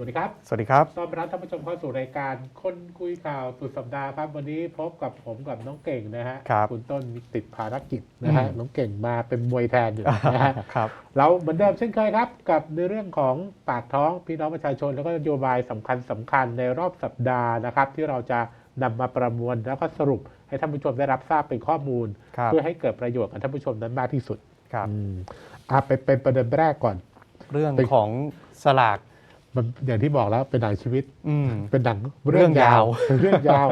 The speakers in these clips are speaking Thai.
วัสดีครับ สวัสดีครับ ต้อนรับท่านผู้ชมเข้าสู่รายการคนคุยข่าวสุดสัปดาห์ครับ วันนี้พบกับผมกับน้องเก่งนะฮะครับณต้นติดภารกิจนะฮะอืมน้องเก่งมาเป็นมวยแทนอยู่นะฮะครับ เราเหมือนเดิมเช่นเคยครับ กับในเรื่องของปากท้องพี่น้องประชาชน แล้วก็นโยบายสำคัญสำคัญในรอบสัปดาห์นะครับ ที่เราจะนำมาประมวลแล้วก็สรุปให้ท่านผู้ชมได้รับทราบเป็นข้อมูลครับเพื่อให้เกิดประโยชน์กับท่านผู้ชมนั้นมากที่สุดครับอืมอะไปเป็นประเด็นแรกก่อน เรื่องเป็นของสลาก มันอย่างที่บอกแล้วเป็นหนังชีวิต อืม เป็นหนังเรื่องยาวเป็นเรื่องยาว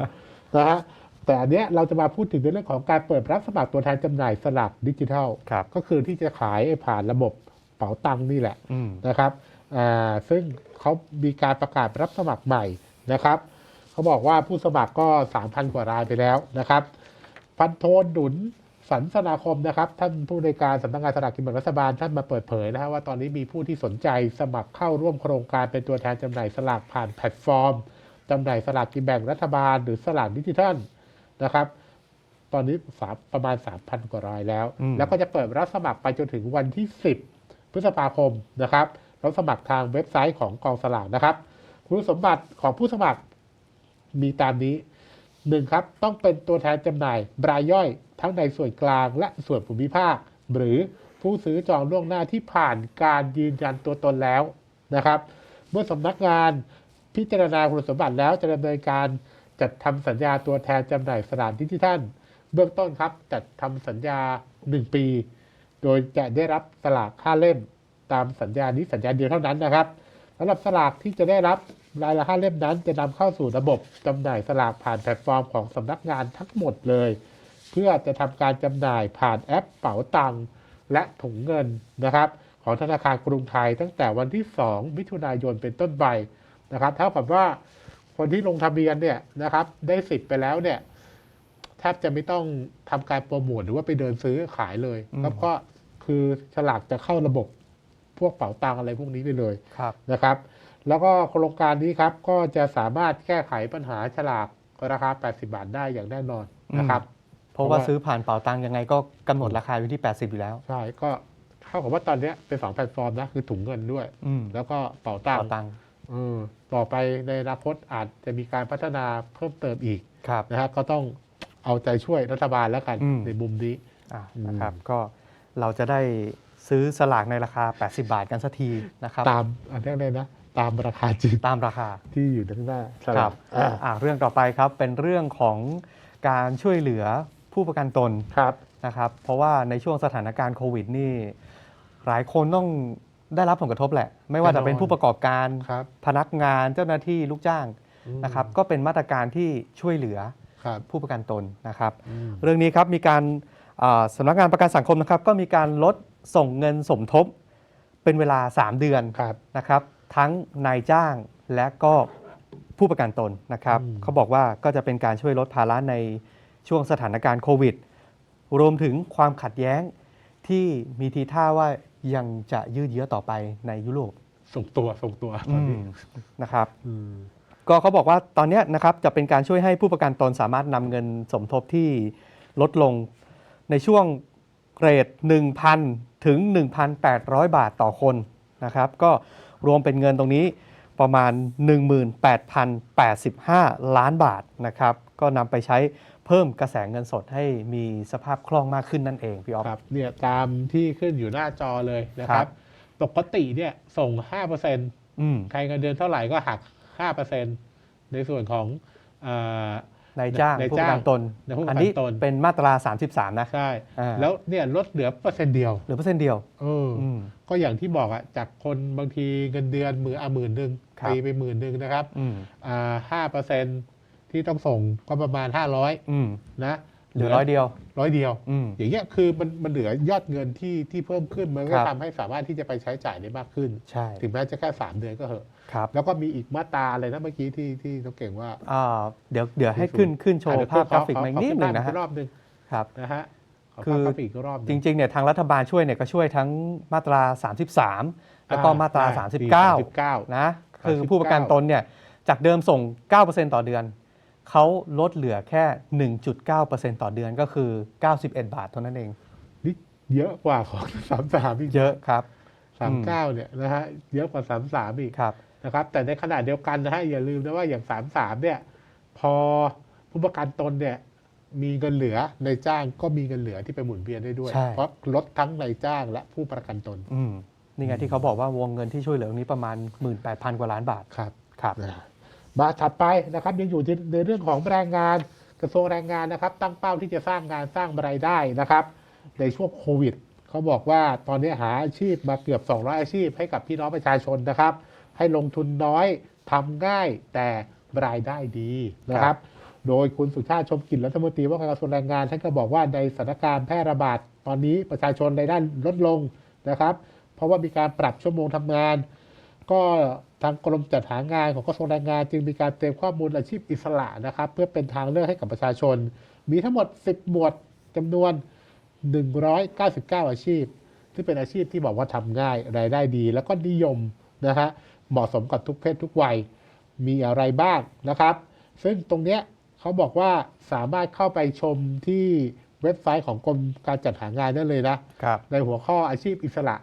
นะฮะแต่อันเนี้ยเราจะมาพูดถึงในเรื่องของการเปิดรับสมัครตัวแทนจำหน่ายสลากดิจิทัล ครับ ก็คือที่จะขายผ่านระบบเป๋าตังค์นี่แหละอืม นะครับอ่าซึ่งเขามีการประกาศรับสมัครใหม่นะครับเขาบอกว่าผู้สมัครก็ 3,000 กว่ารายไปแล้วนะครับ พันโทนหนุน สันสนาคมนะครับท่านผู้ในวยการสำนักงานสลากกินแบ่งรัฐบาลท่านมาเปิดเผยนะฮะว่าตอนนี้มีผู้ที่สนใจสมัครเข้าร่วมโครงการเป็นตัวแทนจำหน่ายสลากผ่านแพลตฟอร์มจำหน่ายสลากกินแบ่งรัฐบาล หรือสลากดิจิทัลนะครับ ตอนนี้สามประมาณ 3,000 กว่ารายแล้วอืมแล้วก็จะเปิดรับสมัครไปจนถึงวันที่ 10 พฤษภาคมนะครับรับสมัครทางเว็บไซต์ของกองสลากนะครับ คุณสมบัติของผู้สมัครมีตามนี้ หนึ่งครับต้องเป็นตัวแทนจำหน่ายรายย่อยทั้งในส่วนกลางและส่วนภูมิภาค หรือผู้ซื้อจองล่วงหน้าที่ผ่านการยืนยันตัวตนแล้วนะครับ เมื่อสำนักงานพิจารณาคุณสมบัติแล้วจะดำเนินการจัดทำสัญญาตัวแทนจำหน่ายสลากดิจิทัลเบื้องต้นครับจัดทำสัญญา 1 ปี โดยจะได้รับสลากค่าเล่มตามสัญญานี้สัญญาเดียวเท่านั้นนะครับสำหรับสลากที่จะได้รับ รายละค่าเล่มนั้นจะนำเข้าสู่ระบบจำหน่ายสลากผ่านแพลตฟอร์มของสำนักงานทั้งหมดเลย เพื่อจะทำการจำหน่ายผ่านแอปเป๋าตังค์และถุงเงินนะครับ ของธนาคารกรุงไทยตั้งแต่วันที่ 2 มิถุนายนเป็นต้นไปนะครับเท่ากับว่าคนที่ลงทะเบียนเนี่ยนะครับ ได้สิทธิ์ไปแล้วเนี่ยแทบจะไม่ต้องทำการโปรโมทหรือว่าไปเดินซื้อขายเลยอืมแล้วก็คือฉลากจะเข้าระบบพวกเป๋าตังอะไรพวกนี้ไปเลยครับนะครับ แล้วก็โครงการนี้ครับก็จะสามารถแก้ไขปัญหาฉลากราคา 80 บาทได้อย่างแน่นอนนะครับ เพราะเพราะว่าว่าซื้อผ่านเป๋าตังยังไงก็กำหนดราคาอยู่ที่ 80 อยู่แล้ว ใช่ ก็เท่ากับว่าตอนเนี้ยเป็นสองแพลตฟอร์มนะ คือถุงเงินด้วยอืมแล้วก็เป๋าตังเป๋าค์ตังเออต่อไปในอนาคตอาจจะมีการพัฒนาเพิ่มเติมอีกครับนะฮะก็ต้องเอาใจช่วยรัฐบาลแล้วกันอืมในมุมนี้อะอืมนะครับก็เราจะได้ซื้อสลากในราคา 80 บาทกันสักทีนะครับ ตามอันนี้เลยนะ ตามราคาจริงตามราคาที่อยู่ข้างหน้าสคลารักบอ่าอะเรื่องต่อไปครับเป็นเรื่องของการช่วยเหลือผู้ประกันตนครับนะครับ เพราะว่าในช่วงสถานการณ์โควิดนี่ หลายคนต้องได้รับผลกระทบแหละ ไม่ว่าจะเป็นผู้ประกอบการครับพนักงานเจ้าหน้าที่ลูกจ้างอืมนะครับ ก็เป็นมาตรการที่ช่วยเหลือครับผู้ประกันตนนะครับอืมเรื่องนี้ครับมีการอ่าสำนักงานประกันสังคมนะครับ ก็มีการลดส่งเงินสมทบเป็นเวลา 3 เดือนครับนะครับ ทั้งนายจ้างและก็ผู้ประกันตนนะครับอืมเขาบอกว่าก็จะเป็นการช่วยลดภาระในช่วงสถานการณ์โควิด รวมถึงความขัดแย้งที่มีทีท่าว่ายังจะยืดเยื้อต่อไปในยุโรปส่งตัวส่งตัวตอนนี้อืมนะครับอืมก็เขาบอกว่าตอนเนี้ยนะครับจะเป็นการช่วยให้ผู้ประกันตนสามารถนำเงินสมทบที่ลดลงในช่วงเกรด 1,000 ถึง 1,800 บาทต่อคนนะครับ ก็ รวมเป็นเงินตรงนี้ประมาณ 18,085 ล้านบาทนะครับ ก็นำไปใช้เพิ่มกระแสเงินสดให้มีสภาพคล่องมากขึ้นนั่นเองพี่ออฟครับเนี่ยตามที่ขึ้นอยู่หน้าจอเลยนะคครัรับบปกติเนี่ยส่ง5%อืมใครเงินเดือนเท่าไหร่ก็หัก 5%ในส่วนของอ่า นายจ้างนายผู้ปจ้างระกันตนในผู้ประอันกันนี้ตน เป็นมาตรา 33 นะ ใช่ อ่า แล้วเนี่ยลดเหลือเปอร์เซ็นต์เดียวเหลือเปอร์เซ็นต์เดียว เอออ อืม ก็อย่างที่บอกอะจากคนบางทีเงินเดือนมืออะหมื่นหนึ่งครับ ตีไปหมื่นหนึ่งนะครับอืมอ่าห้าเปอร์เซ็นที่ต้องส่งก็ประมาณ500อืม นะ เหลือร้อยเดียว ร้อยเดียว อืม อย่างเงี้ยคือมันมันเหลือยอดเงินที่ที่เพิ่มขึ้นมันก็ครับ ทำให้สามารถที่จะไปใช้จ่ายได้มากขึ้น ใช่ถึงแม้จะแค่สามเดือนก็เหอะ ครับ แล้วก็มีอีกมาตราอะไรนะเมื่อกี้ที่ที่น้องเก่งว่าอ่าเดี๋ยวเดี๋ยวให้ขึ้นขึ้นโชว์ภาพกราฟิกมาอีกนิดหนึ่งนะขอฮะ รอบหนึ่งครับ นะฮะขอคืภาพอกราฟิกรอบหจนึ่ง ริงๆเนี่ยทางรัฐบาลช่วยเนี่ยก็ช่วยทั้งมาตรา 33 แล้วก็มาตราอ่39 นะ คือ39ผู้ประกันตนเนี่ยจากเดิมส่ง 9%ต่อเดือน เขาลดเหลือแค่ 1.9%ต่อเดือนก็คือ 91 บาทเท่านั้นเอง นี่เยอะกว่าของสามสามอีกเยอะครับ สามเก้าเนี่ยนะฮะเยอะกว่าสามสามอีกครับนะครับ แต่ในขณะเดียวกันนะฮะอย่าลืมนะว่าอย่างสามสามเนี่ย พอผู้ประกันตนเนี่ยมีเงินเหลือในจ้างก็มีเงินเหลือที่ไปหมุนเวียนได้ด้วย ใช่ เพราะลดทั้งในจ้างและผู้ประกันตนอืมนี่ไงที่เขาบอกว่าวงเงินที่ช่วยเหลือนี้ประมาณ 18,000 กว่าล้านบาทครับครับนะ มาถัดไปนะครับยังอยู่ในเรื่องของแรงงานกระทรวงแรงงานนะครับ ตั้งเป้าที่จะสร้างงานสร้างรายได้นะครับ ในช่วงโควิดเขาบอกว่าตอนนี้หาอาชีพมาเกือบ 200 อาชีพให้กับพี่น้องประชาชนนะครับ ให้ลงทุนน้อยทำง่ายแต่รายได้ดีนะครับ โดยคุณสุชาติชมกลิ่นรัฐมนตรีว่าการกระทรวงแรงงานท่านก็บอกว่าในสถานการณ์แพร่ระบาดตอนนี้ประชาชนรายได้ลดลงนะครับ เพราะว่ามีการปรับชั่วโมงทำงาน ก็ทางกรมจัดหางานของกระทรวงแรงงาน จึงมีการเตรียมข้อมูลอาชีพอิสระนะครับ เพื่อเป็นทางเลือกให้กับประชาชน มีทั้งหมด 10 หมวดจำนวน 199 อาชีพ ที่เป็นอาชีพที่บอกว่าทำง่ายรายได้ดี แล้วก็นิยมนะฮะเหมาะสมกับทุกเพศทุกวัย มีอะไรบ้างนะครับ ซึ่งตรงเนี้ยเขาบอกว่าสามารถเข้าไปชมที่เว็บไซต์ของกรมการจัดหางานได้เลยนะครับในหัวข้ออาชีพอิสระ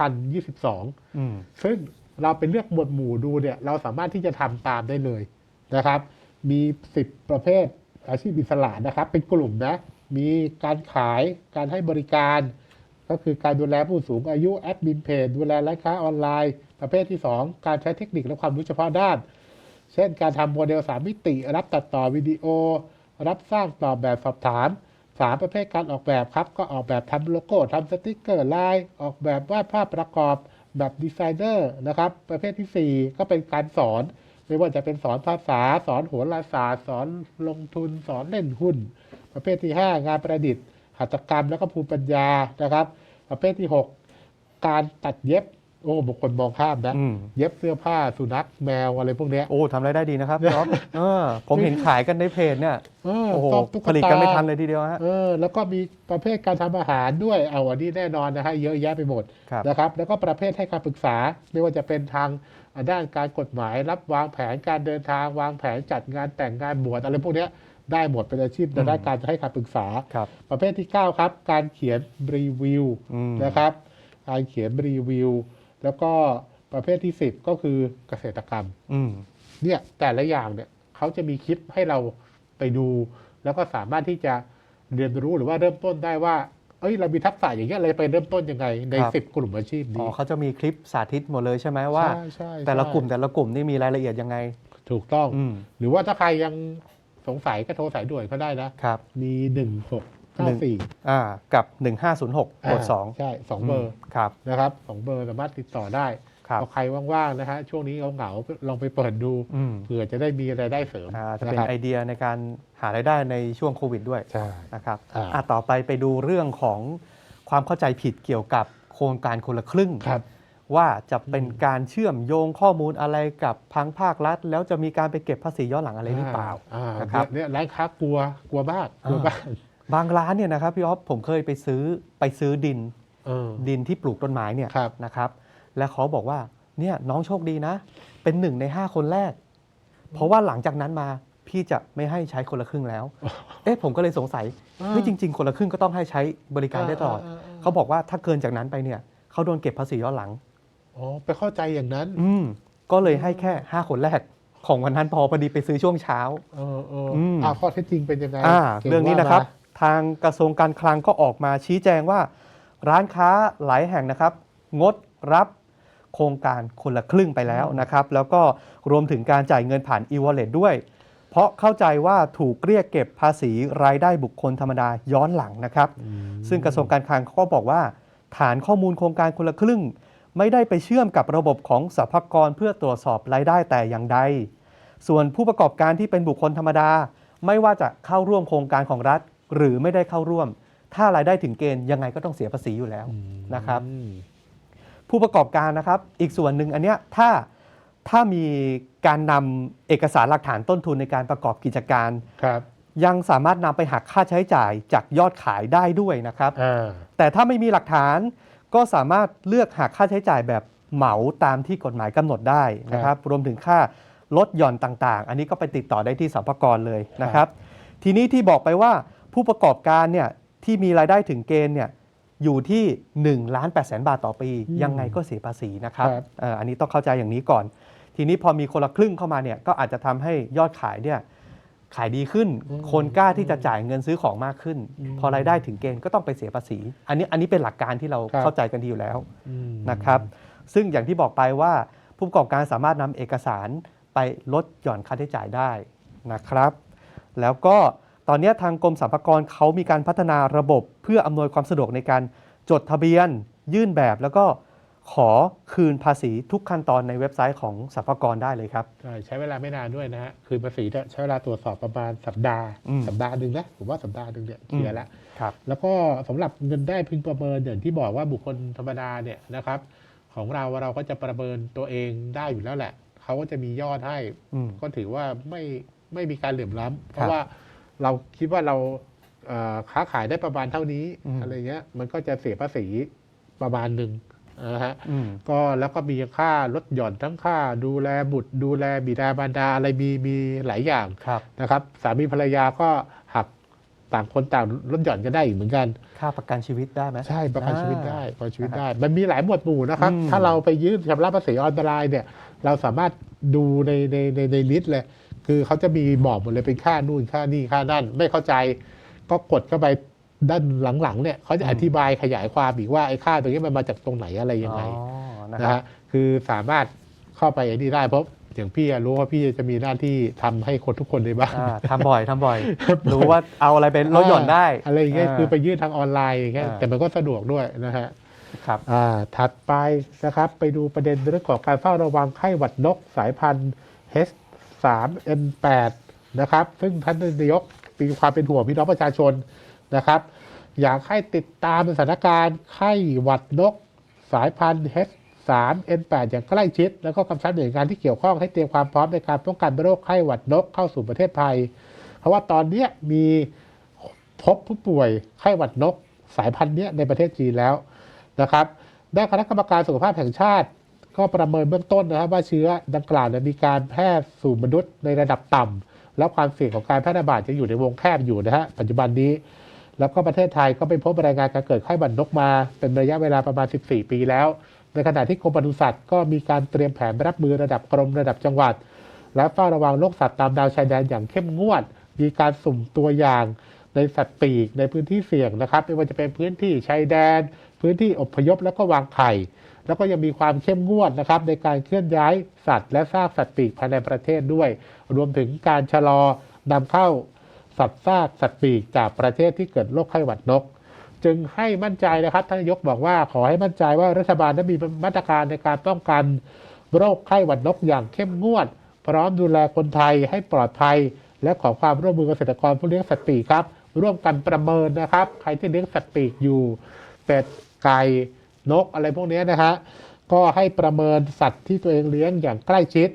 2022อืมซึ่ง เราไปเลือกหมวดหมู่ดูเนี่ยเราสามารถที่จะทำตามได้เลยนะครับ มี 10 ประเภทอาชีพอิสระนะครับ เป็นกลุ่มนะ มีการขายการให้บริการ ก็คือการดูแลผู้สูงอายุแอดมินเพจดูแลร้านค้าออนไลน์ ประเภทที่ 2 การใช้เทคนิคและความรู้เฉพาะด้าน เช่นการทำโมเดล 3 มิติ รับตัดต่อวิดีโอ รับสร้างตอบแบบสอบถามสามประเภทการออกแบบครับ ก็ออกแบบทำโลโก้ทำสติกเกอร์ลายออกแบบวาดภาพประกอบ แบบดีไซเนอร์นะครับ ประเภทที่ 4 ก็เป็นการสอน ไม่ว่าจะเป็นสอนภาษา สอนโหราศาสตร์ สอนลงทุน สอนเล่นหุ้น ประเภทที่ 5 งานประดิษฐ์ หัตถกรรม แล้วก็ภูมิปัญญานะครับ ประเภทที่ 6 การตัดเย็บ โอ้บางคนมองข้ามนะ อืม เย็บเสื้อผ้าสุนัขแมวอะไรพวกเนี้ย โอ้ทำรายได้ดีนะครับพี่อ๊อฟเออ ผมเห็นขายกันในเพจเนี่ยเออโอ้โหซ่อมตุ๊กผลิตกันไม่ตาทันเลยทีเดียวฮะ เออแล้วก็มีประเภทการทำอาหารด้วยเอาอันนี้แน่นอนนะฮะเยอะแยะไปหมดครับ นะครับ แล้วก็ประเภทให้คำปรึกษา ไม่ว่าจะเป็นทางด้านการกฎหมายรับวางแผนการเดินทางวางแผนจัดงานแต่งงานบวชอะไรพวกเนี้ยได้หมดเป็นอาชีพในด้านการให้คำปรึกษา ครับ ประเภทที่ 9 ครับ การเขียนรีวิวอืมนะครับ การเขียนรีวิว แล้วก็ประเภทที่ 10 ก็คือเกษตรกรรมอืมเนี่ยแต่ละอย่างเนี่ยเขาจะมีคลิปให้เราไปดู แล้วก็สามารถที่จะเรียนรู้หรือว่าเริ่มต้นได้ว่า เอ้ยเรามีทักษะอย่างเงี้ยเราจะไปเริ่มต้นยังไง ในครับสิบกลุ่มอาชีพอ๋นี้อเขาจะมีคลิปสาธิตหมดเลยใช่ไหมว่า ใช่ใช่แต่ละใช่กลุ่มแต่ละกลุ่มนี่มีรายละเอียดยังไง ถูกต้อง อืมหรือว่าถ้าใครยังสงสัยก็โทรสายด่วนเขาได้นะ ครับ มีหนึ่ งหกเก้าสี่อ่ากับ 1506กด2ใช่สองเบอร์ครับนะครับสองเบอร์สามารถติดต่อได้ครับเอาใครว่างๆนะฮะช่วงนี้เหงาๆลองไปเปิดดูอืมเผื่อจะได้มีรายได้เสริมอ่าจะนะเป็นครับไอเดียในการหารายได้ในช่วงโควิดด้วยใช่นะครับอ่าอะต่อไปไปดูเรื่องของความเข้าใจผิดเกี่ยวกับโครงการคนละครึ่งครับว่าจะเป็นการเชื่อมโยงข้อมูลอะไรกับพังภาครัฐ แล้วจะมีการไปเก็บภาษีย้อนหลังอะไรหรือเปล่าอ่านะครับเนี่ยร้านค้ากลัวกลัวมากกลัวมาก บางร้านเนี่ยนะครับพี่อ๊อฟผมเคยไปซื้อไปซื้อดินเออดินที่ปลูกต้นไม้เนี่ยครับนะครับ และเขาบอกว่าเนี่ยน้องโชคดีนะ เป็นหนึ่งใน5คนแรก เพราะว่าหลังจากนั้นมาพี่จะไม่ให้ใช้คนละครึ่งแล้ว เอ๊ะผมก็เลยสงสัยเฮ้ยจริง ๆ คนละครึ่งก็ต้องให้ใช้บริการได้ตลอด เขาบอกว่าถ้าเกินจากนั้นไปเนี่ยเขาโดนเก็บภาษีย้อนหลัง อ๋อไปเข้าใจอย่างนั้น อืมก็เลยให้แค่5คนแรกของวันนั้นพอพอดีไปซื้อช่วงเช้า เออเอออืมอ่าข้อเท็จจริงเป็นยังไง อ่าก่งเรื่องนี้ว่านะครับมา ทางกระทรวงการคลังก็ออกมาชี้แจงว่า ร้านค้าหลายแห่งนะครับ งดรับโครงการคนละครึ่งไปแล้วนะครับ แล้วก็รวมถึงการจ่ายเงินผ่าน e-wallet ด้วย เพราะเข้าใจว่าถูกเรียกเก็บภาษีรายได้บุคคลธรรมดาย้อนหลังนะครับอืมซึ่งกระทรวงการคลังเขาก็บอกว่า ฐานข้อมูลโครงการคนละครึ่ง ไม่ได้ไปเชื่อมกับระบบของสรรพากรเพื่อตรวจสอบรายได้แต่อย่างใด ส่วนผู้ประกอบการที่เป็นบุคคลธรรมดา ไม่ว่าจะเข้าร่วมโครงการของรัฐ หรือไม่ได้เข้าร่วม ถ้ารายได้ถึงเกณฑ์ยังไงก็ต้องเสียภาษีอยู่แล้วนะครับอืมผู้ประกอบการนะครับ อีกส่วนหนึ่งอันเนี้ยถ้าถ้ามีการนำเอกสารหลักฐานต้นทุนในการประกอบกิจการ ครับยังสามารถนำไปหักค่าใช้จ่ายจากยอดขายได้ด้วยนะครับ อ่าแต่ถ้าไม่มีหลักฐานก็สามารถเลือกหักค่าใช้จ่ายแบบเหมาตามที่กฎหมายกำหนดได้นะครับ รวมถึงค่าลดหย่อนต่างๆ อันนี้ก็ไปติดต่อได้ที่สรรพากรเลยนะครับ ทีนี้ที่บอกไปว่า ผู้ประกอบการเนี่ยที่มีรายได้ถึงเกณฑ์เนี่ยอยู่ที่1ล้าน8แสนบาทต่อปีอืมยังไงก็เสียภาษีนะครับครับ เอ่ออันนี้ต้องเข้าใจอย่างนี้ก่อน ทีนี้พอมีคนละครึ่งเข้ามาเนี่ยก็อาจจะทำให้ยอดขายเนี่ยขายดีขึ้น อืมคนกล้าที่จะจ่ายเงินซื้อของมากขึ้น อืมพอรายได้ถึงเกณฑ์ก็ต้องไปเสียภาษี อันนี้อันนี้เป็นหลักการที่เราครับ เข้าใจกันดีอยู่แล้ว อืม นะครับ ซึ่งอย่างที่บอกไปว่าผู้ประกอบการสามารถนำเอกสารไปลดหย่อนค่าใช้จ่ายได้นะครับ แล้วก็ ตอนนี้ทางกรมสรรพากรเขามีการพัฒนาระบบเพื่ออำนวยความสะดวกในการจดทะเบียน ยื่นแบบแล้วก็ขอคืนภาษีทุกขั้นตอนในเว็บไซต์ของสรรพากรได้เลยครับ ใช่ใช้เวลาไม่นานด้วยนะฮะคืนภาษีเนี่ยใช้เวลาตรวจสอบประมาณสัปดาห์ อืมสัปดาห์หนึ่งนะผมว่าสัปดาห์หนึ่งเนี่ยเคลียร์แล้วครับ แล้วก็สำหรับเงินได้พึงประเมินอย่างที่บอกว่าบุคคลธรรมดาเนี่ยนะครับ ของเราเราก็จะประเมินตัวเองได้อยู่แล้วแหละเขาก็จะมียอดให้ อืม ก็ถือว่าไม่ไม่มีการเหลื่อมล้ำเพครัราะบว่า เราคิดว่าเราเอ่อค้าขายได้ประมาณเท่านี้อืม อะไรเงี้ย มันก็จะเสียภาษีประมาณหนึ่งนะฮะ อืม ก็แล้วก็มีค่าลดหย่อนทั้งค่า ดูแลบุตร ดูแลบิดามารดาอะไรมีมีหลายอย่างครับ นะครับสามีภรรยาก็หักต่างคนต่างลดหย่อนกันได้อีกเหมือนกัน ค่าประกันชีวิตได้ไหม ใช่ประกันอ่าชีวิตได้ประกันชีวิตได้ มันมีหลายหมวดหมู่นะครับ อืมถ้าเราไปยื่นชำระภาษีออนไลน์เนี่ย เราสามารถดูในในในในลิสต์เลย คือเขาจะมีบอกหมดเลยเป็นค่านู่นค่านี่ค่านั่น ไม่เข้าใจก็กดเข้าไปด้านหลังๆเนี่ยเขาจะอธิบายขยายความอีกว่าไอ้ค่าตรงนี้มันมาจากตรงไหนอะไรยังไงอ๋อนะนะครับฮะคือสามารถเข้าไปไอ้นี่ได้เพราะอย่างพี่อะรู้ว่าพี่จะมีหน้าที่ทำให้คนทุกคนในบ้านอ่าทำบ่อยทำบ่อย รู้ว่าเอาอะไรเป็นลดหย่อนได้ อะไรอย่างเงี้ยาคือไปยื่นทางออนไลน์อย่างเงี้ยอ่าแต่มันก็สะดวกด้วยนะฮะครับอ่าถัดไปนะครับไปดูประเด็นเรื่องของการเฝ้าระวังไข้หวัดนกสายพันธุ์ H3N8 นะครับ ซึ่งท่านนายกมีความเป็นห่วงพี่น้องประชาชนนะครับ อยากให้ติดตามสถานการณ์ไข้หวัดนก สายพันธุ์ H3N8 อย่างใกล้ชิด แล้วก็กำชับหน่วยงานที่เกี่ยวข้องให้เตรียมความพร้อมในการป้องกันโรคไข้หวัดนกเข้าสู่ประเทศไทย เพราะว่าตอนนี้มีพบผู้ป่วยไข้หวัดนก สายพันธุ์นี้ในประเทศจีนแล้วนะครับด้านคณะกรรมการสุขภาพแห่งชาติ ก็ประเมินเบื้องต้นนะครับว่าเชื้อดังกล่าวมีการแพร่สู่มนุษย์ในระดับต่ำแล้วความเสี่ยงของการแพร่ระบาดจะอยู่ในวงแคบอยู่นะฮะปัจจุบันนี้ แล้วก็ประเทศไทยก็ไปพบรายงานการเกิดไข้หวัดนกมา เป็นระยะเวลาประมาณ 14 ปีแล้ว ในขณะที่กรมปศุสัตว์ก็มีการเตรียมแผนรับมือระดับกรมระดับจังหวัด และเฝ้าระวังโรคสัตว์ตามแนวชายแดนอย่างเข้มงวด มีการสุ่มตัวอย่างในสัตว์ปีกในพื้นที่เสี่ยงนะครับไม่ว่าจะเป็นพื้นที่ชายแดน พื้นที่อพยพแล้วก็วางไข่ แล้วก็ยังมีความเข้มงวดนะครับในการเคลื่อนย้ายสัตว์และซากสัตว์ปีกภายในประเทศด้วย รวมถึงการชะลอนำเข้าสัตว์ซากสัตว์ปีกจากประเทศที่เกิดโรคไข้หวัดนก จึงให้มั่นใจนะครับท่านนายกบอกว่าขอให้มั่นใจว่ารัฐบาลนั้นมีมาตรการในการป้องกันโรคไข้หวัดนกอย่างเข้มงวด พร้อมดูแลคนไทยให้ปลอดภัย และขอความร่วมมือเกษตรกรผู้เลี้ยงสัตว์ปีกครับร่วมกันประเมินนะครับ ใครที่เลี้ยงสัตว์ปีกอยู่เป็ดไก่ นกอะไรพวกนี้นะฮะก็ให้ประเมินสัตว์ที่ตัวเองเลี้ยงอย่างใกล้ชิด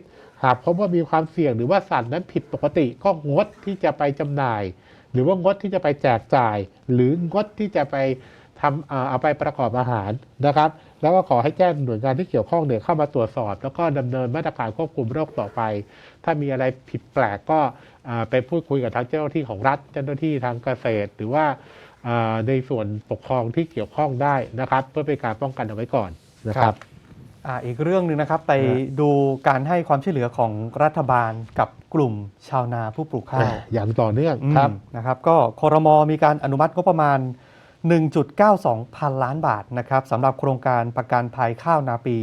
หากพบว่ามีความเสี่ยงหรือว่าสัตว์นั้นผิดปกติก็งดที่จะไปจำหน่าย หรือว่างดที่จะไปแจกจ่าย หรืองดที่จะไปทำเอาไปประกอบอาหารนะครับ แล้วก็ขอให้แจ้งหน่วยงานที่เกี่ยวข้องเนี่ยเข้ามาตรวจสอบ แล้วก็ดำเนินมาตรการควบคุมโรคต่อไป ถ้ามีอะไรผิดแปลกก็ไปพูดคุยกับทางเจ้าหน้าที่ของรัฐ เจ้าหน้าที่ทางเกษตร หรือว่า ในส่วนปกครองที่เกี่ยวข้องได้นะครับ เพื่อเป็นการป้องกันเอาไว้ก่อนนะครับ อ่าอีกเรื่องหนึ่งนะครับไปนะดูการให้ความช่วยเหลือของรัฐบาลกับกลุ่มชาวนาผู้ปลูกข้าวอย่างต่อเนื่องครับอืมนะครับก็คอรมอมีการอนุมัติงบประมาณ 1.92 พันล้านบาทนะครับสำหรับโครงการประกันภัยข้าวนาปี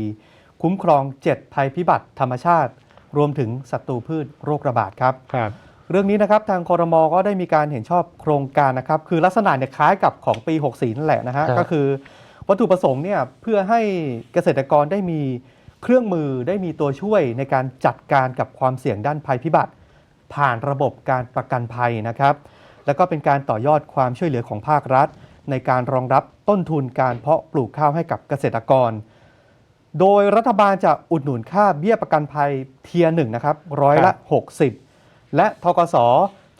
คุ้มครอง 7 ภัยพิบัติธรรมชาติ รวมถึงศัตรูพืชโรคระบาดครับครับ เรื่องนี้นะครับทางคอรมอก็ได้มีการเห็นชอบโครงการนะครับ คือลักษณะเนี่ยคล้ายกับของปี 64 นั่นแหละนะฮะ ครับ ก็คือวัตถุประสงค์เนี่ยเพื่อให้เกษตรกรได้มีเครื่องมือได้มีตัวช่วยในการจัดการกับความเสี่ยงด้านภัยพิบัติ ผ่านระบบการประกันภัยนะครับ แล้วก็เป็นการต่อยอดความช่วยเหลือของภาครัฐ ในการรองรับต้นทุนการเพาะปลูกข้าวให้กับเกษตรกร โดยรัฐบาลจะอุดหนุนค่าเบี้ยประกันภัยเทียร์หนึ่งนะครับร้อยละ 60 และทกส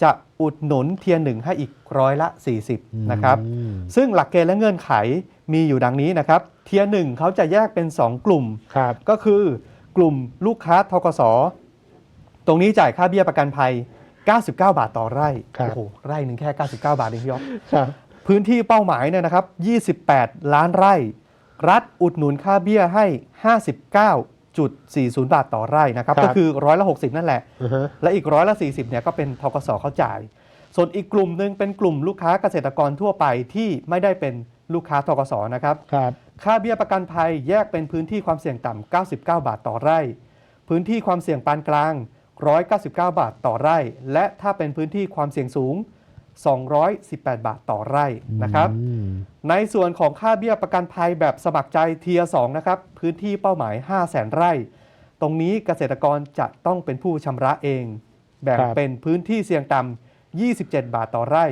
จะอุดหนุนเทียร์หนึ่งให้อีกร้อยละ 40นะครับอืมซึ่งหลักเกณฑ์และเงื่อนไขมีอยู่ดังนี้นะครับ เทียร์หนึ่งเขาจะแยกเป็น 2 กลุ่มครับก็คือกลุ่มลูกค้าทกสตรงนี้จ่ายค่าเบี้ยประกันภัย 99 บาทต่อไร่ครับโอ้โหไร่หนึ่งแค่ 99 บาทเองพี่ยศครับพื้นที่เป้าหมายเนี่ยนะครับ 28 ล้านไร่ รัฐอุดหนุนค่าเบี้ยให้ 6.40 บาทต่อไร่นะครับ ครับก็คือร้อยละ 60 นั่นแหละ อือฮะ และอีกร้อยละ 40เนี่ยก็เป็นทกสเขาจ่าย ส่วนอีกกลุ่มหนึ่งเป็นกลุ่มลูกค้าเกษตรกรทั่วไปที่ไม่ได้เป็นลูกค้าทกสนะครับ ครับ ค่าเบี้ยประกันภัยแยกเป็นพื้นที่ความเสี่ยงต่ำ 99 บาทต่อไร่ พื้นที่ความเสี่ยงปานกลาง 199 บาทต่อไร่ และถ้าเป็นพื้นที่ความเสี่ยงสูง 218 บาทต่อไร่นะครับ อืม ในส่วนของค่าเบี้ยประกันภัยแบบสมัครใจเทียสองนะครับ พื้นที่เป้าหมาย 5 0 0แสนไร่ ตรงนี้เกษตรกรจะต้องเป็นผู้ชำระเอง แบ่งครับเป็นพื้นที่เสี่ยงต่ำ27 บาทต่อไร่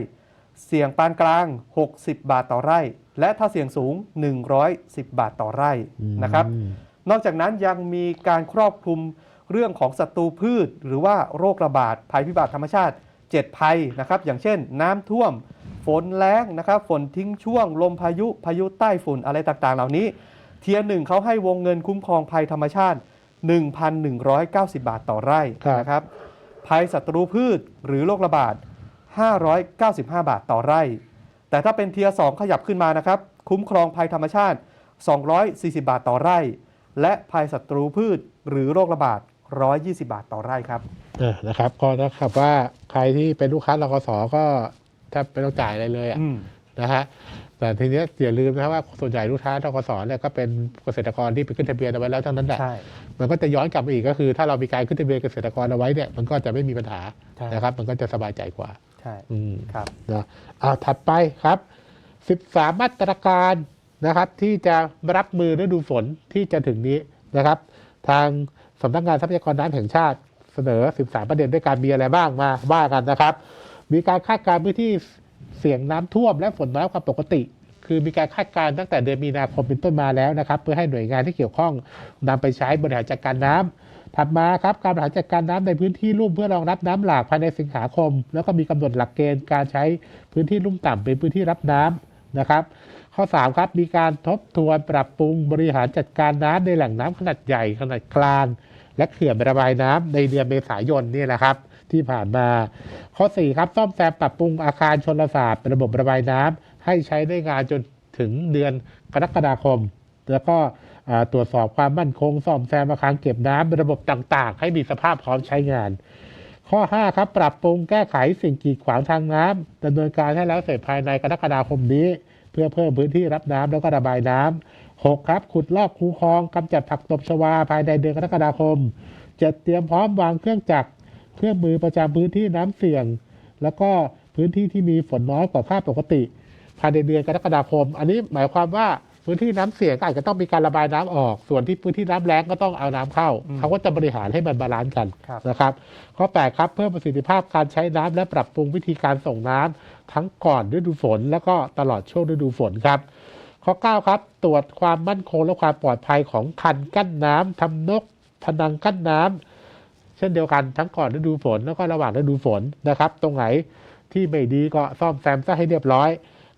เสี่ยงปานกลาง 60 บาทต่อไร่ และถ้าเสี่ยงสูง 110 บาทต่อไร่นะครับอืมนอกจากนั้นยังมีการครอบคลุมเรื่องของศัตรูพืช หรือว่าโรคระบาดภัยพิบัติธรรมชาติ 7 ภัยนะครับ อย่างเช่น น้ำท่วม ฝนแล้งนะครับ ฝนทิ้งช่วง ลมพายุ พายุใต้ฝุ่นอะไรต่างๆ เหล่านี้ เทียร์หนึ่งเขาให้วงเงินคุ้มครองภัยธรรมชาติ 1,190 บาทต่อไร่นะครับ ภัยศัตรูพืชหรือโรคระบาด 595 บาทต่อไร่ แต่ถ้าเป็นเทียร์สองขยับขึ้นมานะครับ คุ้มครองภัยธรรมชาติ 240 บาทต่อไร่ และภัยศัตรูพืชหรือโรคระบาด 120 บาทต่อไร่ครับอ่านะครับก็นะครับว่าใครที่เป็นลูกค้ารกสก็ แทบไม่ต้องจ่ายอะไรเลยอะอืมนะฮะแต่ทีเนี้ยอย่าลืมนะครับว่าส่วนใหญ่ลูกค้าทกสเนี่ยก็เป็นเกษตรกรที่ไปขึ้นทะเบียนเอาไว้แล้วทั้งนั้นแหละใช่มันก็จะย้อนกลับมาอีกก็คือ ถ้าเรามีการขึ้นทะเบียนเกษตรกรเอาไว้เนี่ยมันก็จะไม่มีปัญหาใช่นะครับ มันก็จะสบายใจกว่าใช่อืมครับนะเอาถัดไปครับ 13 มาตรการนะครับ ที่จะรับมือฤดูฝนที่จะถึงนี้นะครับ ทางสำนักงานทรัพยากรน้ำแห่งชาติเสนอ 13 ประเด็นด้วยการมีอะไรบ้างมาว่ากันนะครับ มีการคาดการณ์พื้นที่เสี่ยงน้ำท่วมและฝนน้อยกว่าปกติ คือมีการคาดการณ์ตั้งแต่เดือนมีนาคมเป็นต้นมาแล้วนะครับ เพื่อให้หน่วยงานที่เกี่ยวข้องนำไปใช้บริหารจัดการน้ำถัดมาครับการบริหารจัดการน้ำในพื้นที่ลุ่มเพื่อรองรับน้ำหลากภายในสิงหาคม แล้วก็มีกำหนดหลักเกณฑ์การใช้พื้นที่ลุ่มต่ำเป็นพื้นที่รับน้ำนะครับ ข้อ3ครับมีการทบทวนปรับปรุงบริหารจัดการน้ำในแหล่งน้ำขนาดใหญ่ขนาดกลาง และเขื่อนระบายน้ำในเดือนเมษายนนี่แหละครับ ที่ผ่านมา ข้อ 4 ครับ ซ่อมแซมปรับปรุงอาคารชนลศาสตร์ระบบระบายน้ำให้ใช้ได้งานจนถึงเดือนกรกฎาคม แล้วก็ตรวจสอบความมั่นคง ซ่อมแซมอาคารเก็บน้ำระบบต่างๆ ให้มีสภาพพร้อมใช้งาน ข้อ 5 ครับ ปรับปรุงแก้ไขสิ่งกีดขวางทางน้ำดำเนินการให้แล้วเสร็จภายในกรกฎาคมนี้ เพื่อเพิ่มพื้นที่รับน้ำแล้วก็ระบายน้ำ 6 ครับ ขุดลอกคูคลองกำจัดผักตบชวาภายในเดือนกรกฎาคม 7 เตรียมพร้อมวางเครื่องจักร เครื่องมือประจำพื้นที่น้ำเสี่ยง แล้วก็พื้นที่ที่มีฝนน้อยกว่าค่าปกติ ภายในเดือนกรกฎาคม อันนี้หมายความว่าพื้นที่น้ำเสี่ยงก็อาจจะต้องมีการระบายน้ำออก ส่วนที่พื้นที่น้ำแล้งก็ต้องเอาน้ำเข้าอืมเขาก็จะบริหารให้มันบาลานซ์กันครับนะครับข้อ8ครับเพิ่มประสิทธิภาพการใช้น้ำและปรับปรุงวิธีการส่งน้ำทั้งก่อนฤดูฝน แล้วก็ตลอดช่วงฤดูฝนครับ ข้อ 9 ครับ ตรวจความมั่นคงและความปลอดภัยของคันกั้นน้ำทำนกพนังกั้นน้ำ เช่นเดียวกันทั้งก่อนฤดูฝนแล้วก็ระหว่างฤดูฝนนะครับ ตรงไหนที่ไม่ดีก็ซ่อมแซมซะให้เรียบร้อย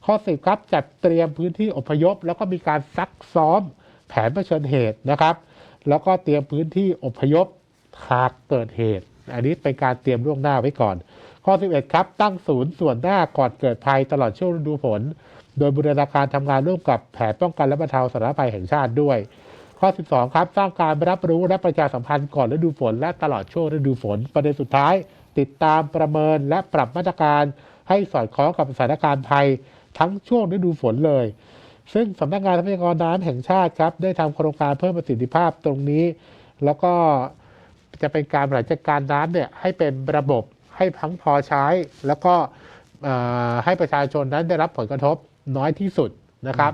ข้อ10ครับจัดเตรียมพื้นที่อพยพ แล้วก็มีการซักซ้อมแผนเผชิญเหตุนะครับ แล้วก็เตรียมพื้นที่อพยพหากเกิดเหตุ อันนี้เป็นการเตรียมล่วงหน้าไว้ก่อน ข้อ 11 ครับ ตั้งศูนย์ส่วนหน้าก่อนเกิดภัยตลอดช่วงฤดูฝนโดยบูรณาการทำงานร่วมกับแผนป้องกันและบรรเทาสาธารณภัยแห่งชาติด้วย ข้อ 12 ครับ สร้างการรับรู้และประชาสัมพันธ์ก่อนฤดูฝน และตลอดช่วงฤดูฝน ประเด็นสุดท้าย ติดตามประเมินและปรับมาตรการ ให้สอดคล้องกับสถานการณ์ภัยทั้งช่วงฤดูฝนเลย ซึ่งสำนักงานทรัพยากรน้ำแห่งชาติครับได้ทำโครงการเพิ่มประสิทธิภาพตรงนี้ แล้วก็จะเป็นการบริหารจัดการน้ำเนี่ยให้เป็นระบบให้พังพอใช้ แล้วก็ให้ประชาชนนั้นได้รับผลกระทบน้อยที่สุดนะครับ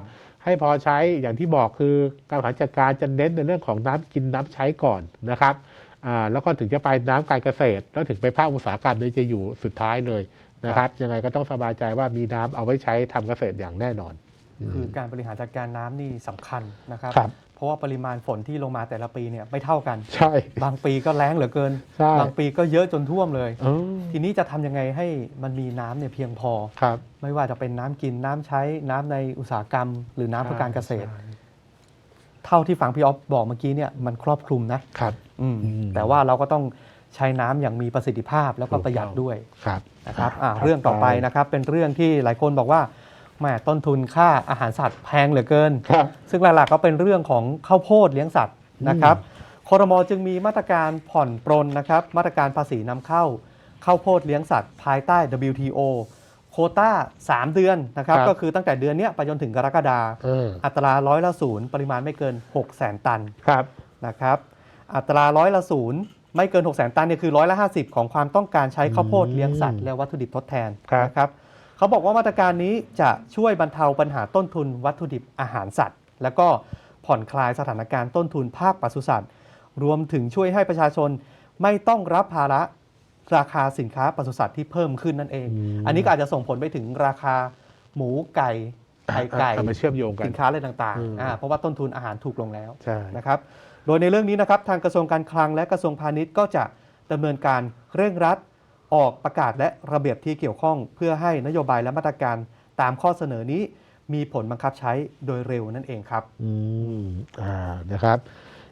ให้พอใช้อย่างที่บอกคือการบริหารจัดการจะเน้นในเรื่องของน้ำกินน้ำใช้ก่อนนะครับอ่าแล้วก็ถึงจะไปน้ำการเกษตร แล้วถึงไปภาคอุตสาหกรรมโดยจะอยู่สุดท้ายเลยนะครับยังไงก็ต้องสบายใจว่ามีน้ำเอาไว้ใช้ทำเกษตรอย่างแน่นอน คือการบริหารจัดการน้ำนี่สำคัญนะครับครับ เพราะว่าปริมาณฝนที่ลงมาแต่ละปีเนี่ยไม่เท่ากัน ใช่ บางปีก็แล้งเหลือเกิน ใช่ บางปีก็เยอะจนท่วมเลยอ๋อทีนี้จะทำยังไงให้มันมีน้ำเนี่ยเพียงพอ ครับ ไม่ว่าจะเป็นน้ำกินน้ำใช้น้ำในอุตสาหกรรม หรือน้ำเพื่อการเกษตรใช่เท่าที่ฟังพี่ออฟบอกเมื่อกี้เนี่ยมันครอบคลุมนะครับ อืมอืม แต่ว่าเราก็ต้องใช้น้ำอย่างมีประสิทธิภาพแล้วก็ถูกต้องประหยัดด้วย ครับ นะครับอ่าครับเรื่องต่อไปนะครับเป็นเรื่องที่หลายคนบอกว่า แหมต้นทุนค่าอาหารสัตว์แพงเหลือเกิน ครับ ซึ่งหลักๆก็เป็นเรื่องของข้าวโพดเลี้ยงสัตว์นะครับคอรมอจึงมีมาตรการผ่อนปรนนะครับ มาตรการภาษีนำเข้าข้าวโพดเลี้ยงสัตว์ภายใต้ WTO โควต้า 3 เดือนนะครับ ครับ ก็คือตั้งแต่เดือนเนี้ยไปจนถึงกรกฎาเอออัตราร้อยละศูนย์ปริมาณไม่เกิน6 0 0 0 0 0 ตัน ครับ นะครับอัตราร้อยละศูนย์ไม่เกิน6 0 0 0 0 0 ตันเนี่ยคือร้อยละ 50 ของความต้องการใช้ข้าวโพดอืมเลี้ยงสัตว์และวัตถุดิบทดแทนครับ นะครับ เขาบอกว่ามาตรการนี้จะช่วยบรรเทาปัญหาต้นทุนวัตถุดิบอาหารสัตว์ แล้วก็ผ่อนคลายสถานการณ์ต้นทุนภาคปศุสัตว์ รวมถึงช่วยให้ประชาชนไม่ต้องรับภาระราคาสินค้าปศุสัตว์ที่เพิ่มขึ้นนั่นเองอืมอันนี้ก็อาจจะส่งผลไปถึงราคาหมูไก่ไข่ไก่เอามาเชื่อมโยงกันสินค้าอะไรต่างอืมๆอ่าเพราะว่าต้นทุนอาหารถูกลงแล้วใช่นะครับ โดยในเรื่องนี้นะครับทางกระทรวงการคลังและกระทรวงพาณิชย์ก็จะดำเนินการเร่งรัด ออกประกาศและระเบียบที่เกี่ยวข้อง เพื่อให้นโยบายและมาตรการตามข้อเสนอนี้มีผลบังคับใช้โดยเร็วนั่นเองครับ อืม อ่า นะครับ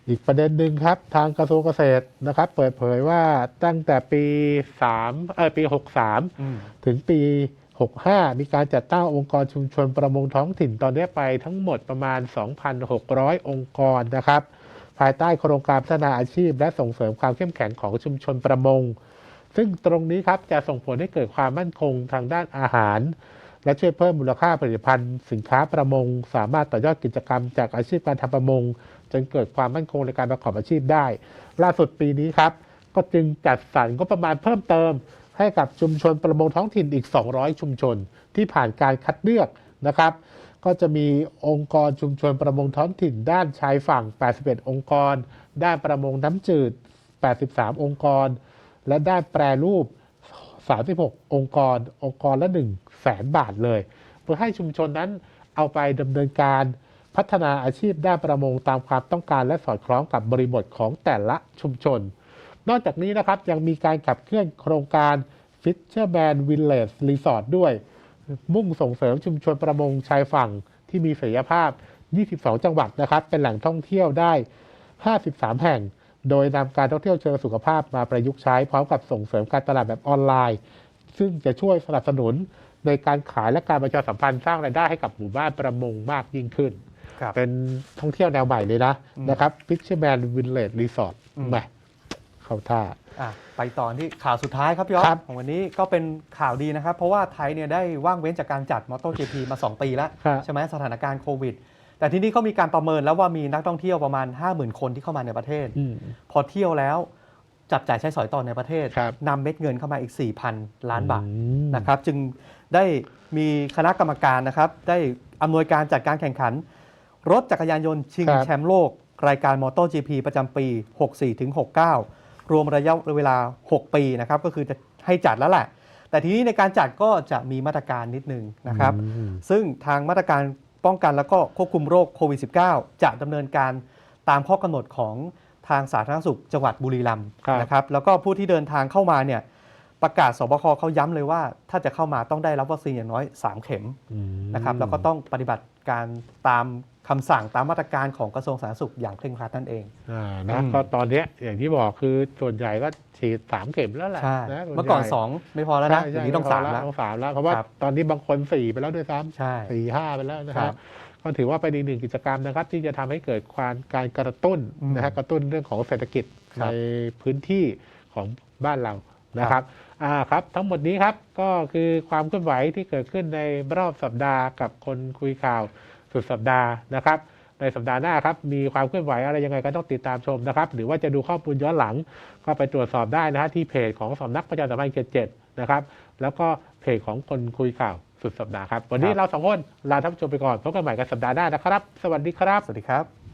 อีกประเด็นหนึ่งครับ ทางกระทรวงเกษตรนะครับ เปิดเผยว่าตั้งแต่ปี3เออปี63 ถึงปี 65 มีการจัดตั้งองค์กรชุมชนประมงท้องถิ่นตอนนี้ไปทั้งหมดประมาณ 2,600 องค์กรนะครับ ภายใต้โครงการพัฒนาอาชีพ และส่งเสริมความเข้มแข็งของชุมชนประมง ซึ่งตรงนี้ครับจะส่งผลให้เกิดความมั่นคงทางด้านอาหาร และช่วยเพิ่มมูลค่าผลิตภัณฑ์ สินค้าประมง สามารถต่อยอดกิจกรรมจากอาชีพการทำประมง จนเกิดความมั่นคงในการประกอบอาชีพได้ ล่าสุดปีนี้ครับ ก็จึงจัดสรรก็ประมาณเพิ่มเติม ให้กับชุมชนประมงท้องถิ่นอีก 200 ชุมชน ที่ผ่านการคัดเลือกนะครับ ก็จะมีองค์กรชุมชนประมงท้องถิ่น ด้านชายฝั่ง 81 องค์กร ด้านประมงน้ำจืด 83 องค์กร และได้แปรรูป 36 องค์กร องค์กรละ1แสนบาทเลย เพื่อให้ชุมชนนั้นเอาไปดำเนินการพัฒนาอาชีพด้านประมงตามความต้องการและสอดคล้องกับบริบทของแต่ละชุมชน นอกจากนี้นะครับยังมีการขับเคลื่อนโครงการ Fisherman Village Resort ด้วย มุ่งส่งเสริมชุมชนประมงชายฝั่งที่มีศักยภาพ 22 จังหวัดนะครับ เป็นแหล่งท่องเที่ยวได้ 53 แห่ง โดยนำการท่องเที่ยวเชิงสุขภาพมาประยุกต์ใช้พร้อมกับส่งเสริมการตลาดแบบออนไลน์ ซึ่งจะช่วยสนับสนุนในการขายและการประชาสัมพันธ์สร้างรายได้ให้กับหมู่บ้านประมงมากยิ่งขึ้น ครับ เป็นท่องเที่ยวแนวใหม่เลยนะอืม นะครับ Fisherman Village Resort อืม แหมเข้าท่า อะไปต่อที่ข่าวสุดท้ายครับพี่อ๊อครัฟบของวันนี้ก็เป็นข่าวดีนะครับ เพราะว่าไทยเนี่ยได้ว่างเว้นจากการจัดมอเตอร์ GP มา 2 ปีแล้ว ครับใช่ไหมสถานการณ์โควิด แต่ที่นี่เขามีการประเมินแล้วว่ามีนักท่องเที่ยวประมาณ 50,000 คนที่เข้ามาในประเทศอืมพอเที่ยวแล้วจับจ่ายใช้สอยต่อในประเทศครับนำเม็ดเงินเข้ามาอีก 4,000 ล้านบาทอืมนะครับจึงได้มีคณะกรรมการนะครับ ได้อำนวยการจัดการแข่งขัน รถจักรยานยนต์ชิงครับแชมป์โลก รายการมอเตอร์ GP ประจำปี 64-69 รวมระยะเวลา 6 ปีนะครับก็คือจะให้จัดแล้วแหละแต่ทีนี้ในการจัดก็จะมีมาตรการนิดนึงนะครับอืมซึ่งทางมาตรการ ป้องกันแล้วก็ควบคุมโรคโควิด -19 จะดำเนินการตามข้อกำหนดของทางสาธารณสุขจังหวัดบุรีรัมย์ครับนะครับแล้วก็ผู้ที่เดินทางเข้ามาเนี่ยประกาศสบคเขาย้ำเลยว่า ถ้าจะเข้ามาต้องได้รับวัคซีนอย่างน้อย 3 เข็มอืมนะครับแล้วก็ต้องปฏิบัติการตาม คำสั่งตามมาตรการของกระทรวงสาธารณสุขอย่างเคร่งครัดนั่นเอง อ่านะอืม ก็ตอนเนี้ยอย่างที่บอกคือส่วนใหญ่ก็ฉีดสามเข็มแล้วแหละใช่นะส่วใหญ่เมื่อก่อน 2 ไม่พอแล้วนะใช่อใช่ย่างนี้ต้องพสามแล้ว ต้องสามแล้ว เพราะว่าครับ ตอนนี้บางคนสี่ไปแล้วด้วยซ้ใช่ำสี่ห้าไปแล้วนะคครัรับบก็ถือว่าเป็นอีกหนึ่งกิจกรรมนะครับ ที่จะทำให้เกิดความการกระตุ้นอืมนะฮะกระตุ้นเรื่องของเศรษฐกิจครัในบพื้นที่ของบ้านเรานะครับอ่าครับ ทั้งหมดนี้ครับก็คือความเคลื่อนไหวที่เกิดขึ้นในรอบสัปดาห์กับคนคุยข่าว สุดสัปดาห์นะครับในสัปดาห์หน้าครับมีความเคลื่อนไหวอะไรยังไงก็ต้องติดตามชมนะครับหรือว่าจะดูข้อมูลย้อนหลังก็ไปตรวจสอบได้นะฮะที่เพจของสำนักประชาสัมพันธ์เขตเจ็ดนะครับแล้วก็เพจของคนคุยข่าวสุดสัปดาห์ครับวันนี้เราสองคนลาท่านผู้ชมไปก่อนพบกันใหม่กันสัปดาห์หน้านะครับ สวัสดีครับ สวัสดีครับ